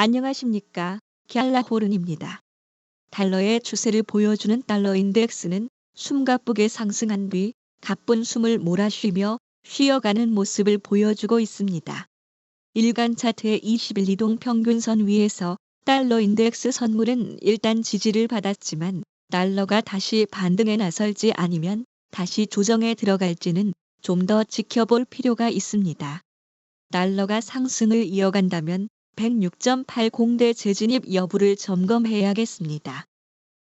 안녕하십니까. 갤라호른입니다. 달러의 추세를 보여주는 달러 인덱스는 숨가쁘게 상승한 뒤 가쁜 숨을 몰아쉬며 쉬어가는 모습을 보여주고 있습니다. 일간 차트의 21 이동 평균선 위에서 달러 인덱스 선물은 일단 지지를 받았지만 달러가 다시 반등에 나설지 아니면 다시 조정에 들어갈지는 좀 더 지켜볼 필요가 있습니다. 달러가 상승을 이어간다면 106.80대 재진입 여부를 점검해야겠습니다.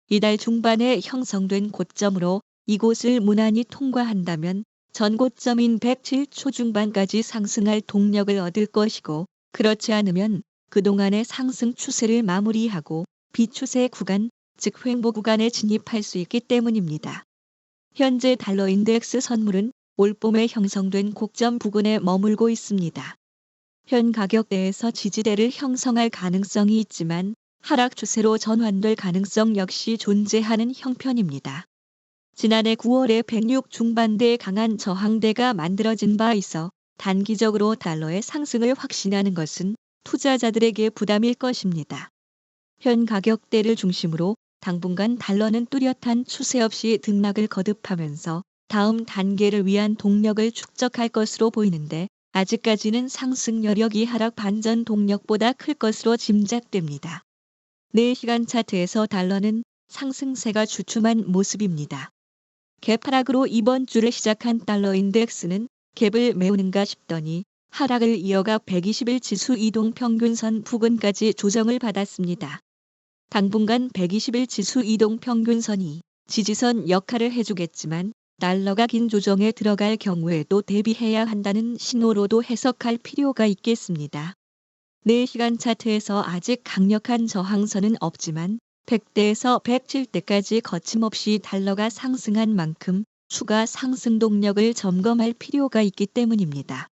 이달 중반에 형성된 고점으로 이곳을 무난히 통과한다면 전 고점인 107 초 중반까지 상승할 동력을 얻을 것이고 그렇지 않으면 그동안의 상승 추세를 마무리하고 비추세 구간, 즉 횡보 구간에 진입할 수 있기 때문입니다. 현재 달러 인덱스 선물은 올 봄에 형성된 고점 부근에 머물고 있습니다. 현 가격대에서 지지대를 형성할 가능성이 있지만 하락 추세로 전환될 가능성 역시 존재하는 형편입니다. 지난해 9월에 106 중반대의 강한 저항대가 만들어진 바 있어 단기적으로 달러의 상승을 확신하는 것은 투자자들에게 부담일 것입니다. 현 가격대를 중심으로 당분간 달러는 뚜렷한 추세 없이 등락을 거듭하면서 다음 단계를 위한 동력을 축적할 것으로 보이는데 아직까지는 상승 여력이 하락 반전 동력보다 클 것으로 짐작됩니다. 4시간 차트에서 달러는 상승세가 주춤한 모습입니다. 개파락으로 이번 주를 시작한 달러 인덱스는 갭을 메우는가 싶더니 하락을 이어가 120일 지수 이동 평균선 부근까지 조정을 받았습니다. 당분간 120일 지수 이동 평균선이 지지선 역할을 해주겠지만 달러가 긴 조정에 들어갈 경우에도 대비해야 한다는 신호로도 해석할 필요가 있겠습니다. 4시간 차트에서 아직 강력한 저항선은 없지만 100대에서 107대까지 거침없이 달러가 상승한 만큼 추가 상승 동력을 점검할 필요가 있기 때문입니다.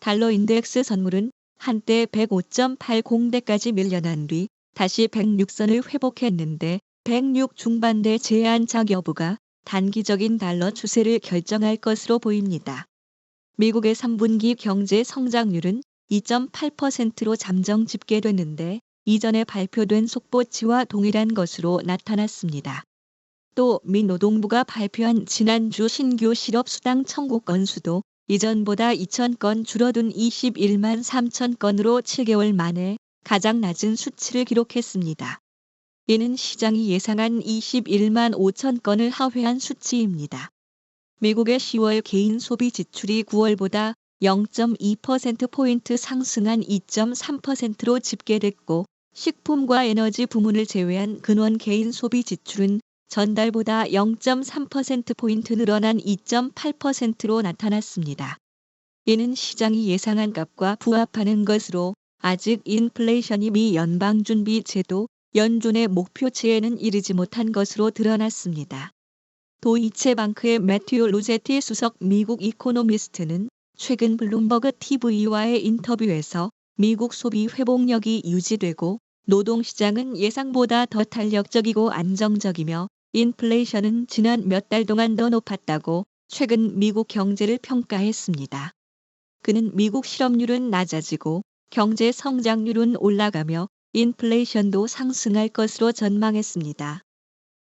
달러 인덱스 선물은 한때 105.80대까지 밀려난 뒤 다시 106선을 회복했는데 106 중반대 제한착 여부가 단기적인 달러 추세를 결정할 것으로 보입니다. 미국의 3분기 경제 성장률은 2.8%로 잠정 집계됐는데 이전에 발표된 속보치와 동일한 것으로 나타났습니다. 또 미 노동부가 발표한 지난주 신규 실업 수당 청구 건수도 이전보다 2,000건 줄어든 21만 3천 건으로 7개월 만에 가장 낮은 수치를 기록했습니다. 이는 시장이 예상한 21만 5천 건을 하회한 수치입니다. 미국의 10월 개인 소비 지출이 9월보다 0.2%포인트 상승한 2.3%로 집계됐고 식품과 에너지 부문을 제외한 근원 개인 소비 지출은 전달보다 0.3%포인트 늘어난 2.8%로 나타났습니다. 이는 시장이 예상한 값과 부합하는 것으로 아직 인플레이션이 미 연방준비제도 연준의 목표치에는 이르지 못한 것으로 드러났습니다. 도이체방크의 매튜 루제티 수석 미국 이코노미스트는 최근 블룸버그 TV와의 인터뷰에서 미국 소비 회복력이 유지되고 노동시장은 예상보다 더 탄력적이고 안정적이며 인플레이션은 지난 몇 달 동안 더 높았다고 최근 미국 경제를 평가했습니다. 그는 미국 실업률은 낮아지고 경제 성장률은 올라가며 인플레이션도 상승할 것으로 전망했습니다.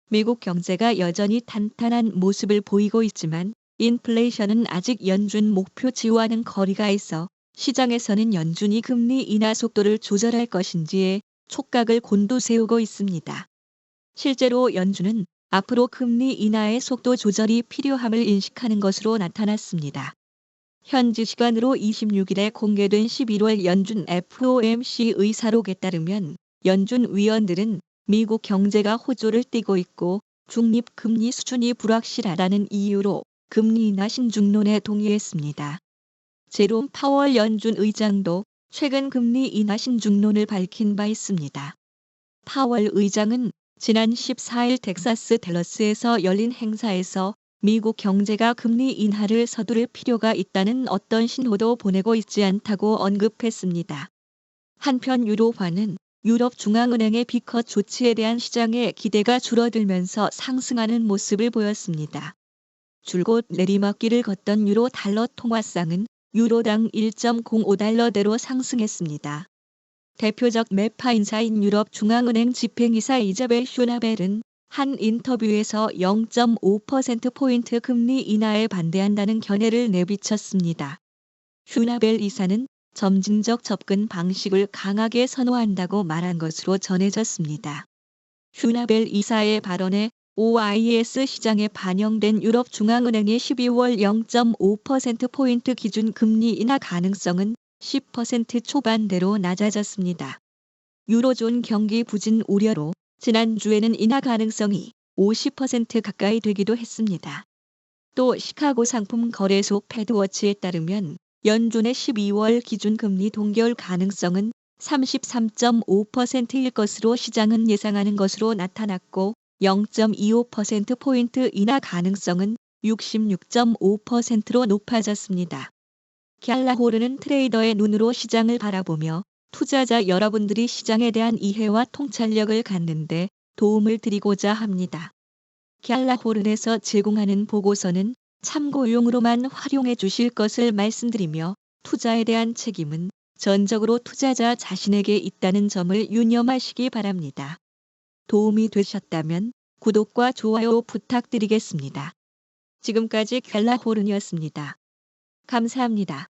미국 경제가 여전히 탄탄한 모습을 보이고 있지만 인플레이션은 아직 연준 목표치와는 거리가 있어 시장에서는 연준이 금리 인하 속도를 조절할 것인지에 촉각을 곤두세우고 있습니다. 실제로 연준은 앞으로 금리 인하의 속도 조절이 필요함을 인식하는 것으로 나타났습니다. 현지 시간으로 26일에 공개된 11월 연준 FOMC 의사록에 따르면 연준 위원들은 미국 경제가 호조를 띠고 있고 중립 금리 수준이 불확실하다는 이유로 금리 인하 신중론에 동의했습니다. 제롬 파월 연준 의장도 최근 금리 인하 신중론을 밝힌 바 있습니다. 파월 의장은 지난 14일 텍사스 댈러스에서 열린 행사에서 미국 경제가 금리 인하를 서두를 필요가 있다는 어떤 신호도 보내고 있지 않다고 언급했습니다. 한편 유로화는 유럽 중앙은행의 비컷 조치에 대한 시장의 기대가 줄어들면서 상승하는 모습을 보였습니다. 줄곧 내리막길을 걷던 유로 달러 통화상은 유로당 1.05달러대로 상승했습니다. 대표적 매파인사인 유럽 중앙은행 집행이사 이자벨 슈나벨은 한 인터뷰에서 0.5%포인트 금리 인하에 반대한다는 견해를 내비쳤습니다. 슈나벨 이사는 점진적 접근 방식을 강하게 선호한다고 말한 것으로 전해졌습니다. 슈나벨 이사의 발언에 OIS 시장에 반영된 유럽 중앙은행의 12월 0.5%포인트 기준 금리 인하 가능성은 10% 초반대로 낮아졌습니다. 유로존 경기 부진 우려로 지난주에는 인하 가능성이 50% 가까이 되기도 했습니다. 또 시카고 상품 거래소 패드워치에 따르면 연준의 12월 기준 금리 동결 가능성은 33.5%일 것으로 시장은 예상하는 것으로 나타났고 0.25%포인트 인하 가능성은 66.5%로 높아졌습니다. 갤라호르는 트레이더의 눈으로 시장을 바라보며 투자자 여러분들이 시장에 대한 이해와 통찰력을 갖는데 도움을 드리고자 합니다. 갤라호른에서 제공하는 보고서는 참고용으로만 활용해 주실 것을 말씀드리며 투자에 대한 책임은 전적으로 투자자 자신에게 있다는 점을 유념하시기 바랍니다. 도움이 되셨다면 구독과 좋아요 부탁드리겠습니다. 지금까지 갤라호른이었습니다. 감사합니다.